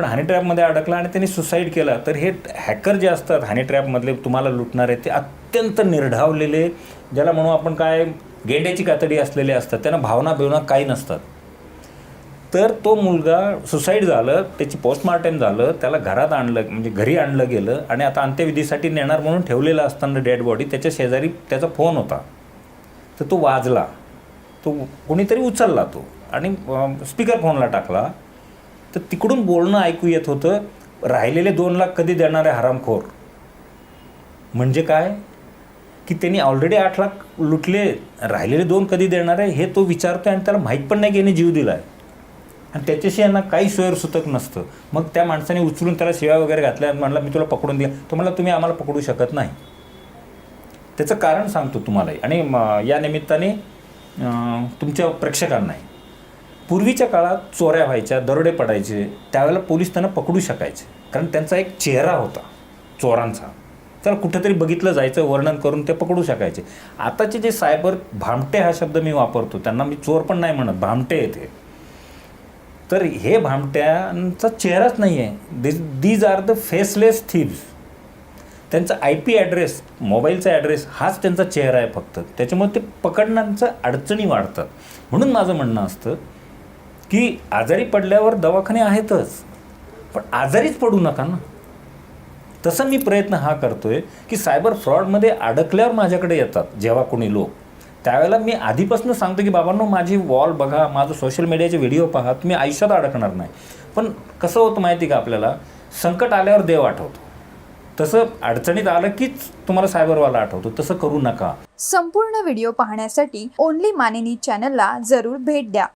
पण हनी ट्रॅपमध्ये अडकला आणि त्यांनी सुसाईड केला. तर हे हॅकर जे असतात हनी ट्रॅपमधले तुम्हाला लुटणारे ते अत्यंत निर्ढावलेले ज्याला म्हणू आपण काय गेंड्याची कातडी असलेले असतात. त्यांना भावना बिवना काही नसतात. तर तो मुलगा सुसाईड झालं त्याची पोस्टमार्टम झालं त्याला घरात आणलं म्हणजे घरी आणलं गेलं आणि आता अंत्यविधीसाठी नेणार म्हणून ठेवलेलं असताना डेड बॉडी त्याच्या शेजारी त्याचा फोन होता. तर तो वाजला. तो कोणीतरी उचलला तो आणि स्पीकर फोनला टाकला. तर तिकडून बोलणं ऐकू येत होतं राहिलेले दोन लाख कधी देणारे हरामखोर? म्हणजे काय? की त्यांनी ऑलरेडी आठ लाख लुटले राहिलेले दोन कधी देणार आहे हे तो विचारतोय आणि त्याला माहीत पण नाही की याने जीव दिला आहे आणि त्याच्याशी यांना काही सोयरसूतक नसतं. मग त्या माणसाने उचलून त्याला शिव्या वगैरे घातल्या म्हणला मी तुला पकडून दिला. तो म्हणला तुम्ही आम्हाला पकडू शकत नाही. त्याचं कारण सांगतो तुम्हालाही. आणि म, या निमित्ताने तुमच्या प्रेक्षकांनाही. पूर्वीच्या काळात चोऱ्या व्हायच्या दरोडे पडायचे. त्यावेळेला पोलीस त्यांना पकडू शकायचे. कारण त्यांचा एक चेहरा होता चोरांचा. तर कुठेतरी बघितलं जायचं वर्णन करून ते पकडू शकायचे. आताचे जे सायबर भामटे हा शब्द मी वापरतो त्यांना मी चोर पण नाही म्हणत भामटे येते तर हे भामट्यांचा चेहराच नाही आहे these are the faceless thieves त्यांचा आय पी ॲड्रेस मोबाईलचा ॲड्रेस हाच त्यांचा चेहरा आहे फक्त. त्याच्यामुळे ते पकडण्याच्या अडचणी वाढतात. म्हणून माझं म्हणणं असतं की आजारी पडल्यावर दवाखाने आहेतच. पण आजारीच पडू नका ना. तसं मी प्रयत्न हा करतोय की सायबर फ्रॉडमध्ये अडकल्यावर माझ्याकडे येतात जेव्हा कोणी लोक. त्यावेळेला मी आधीपासून सांगतो की बाबांनो माझी वॉल बघा माझं सोशल मीडियाचे व्हिडिओ पहा तुम्ही आयुष्यात अडकणार नाही. पण कसं होतं माहिती का आपल्याला? संकट आल्यावर देव आठवतो. तसं अडचणीत आलं कीच तुम्हाला सायबरवाला आठवतो. तसं करू नका. संपूर्ण व्हिडिओ पाहण्यासाठी ओनली मानिनी चॅनलला जरूर भेट द्या.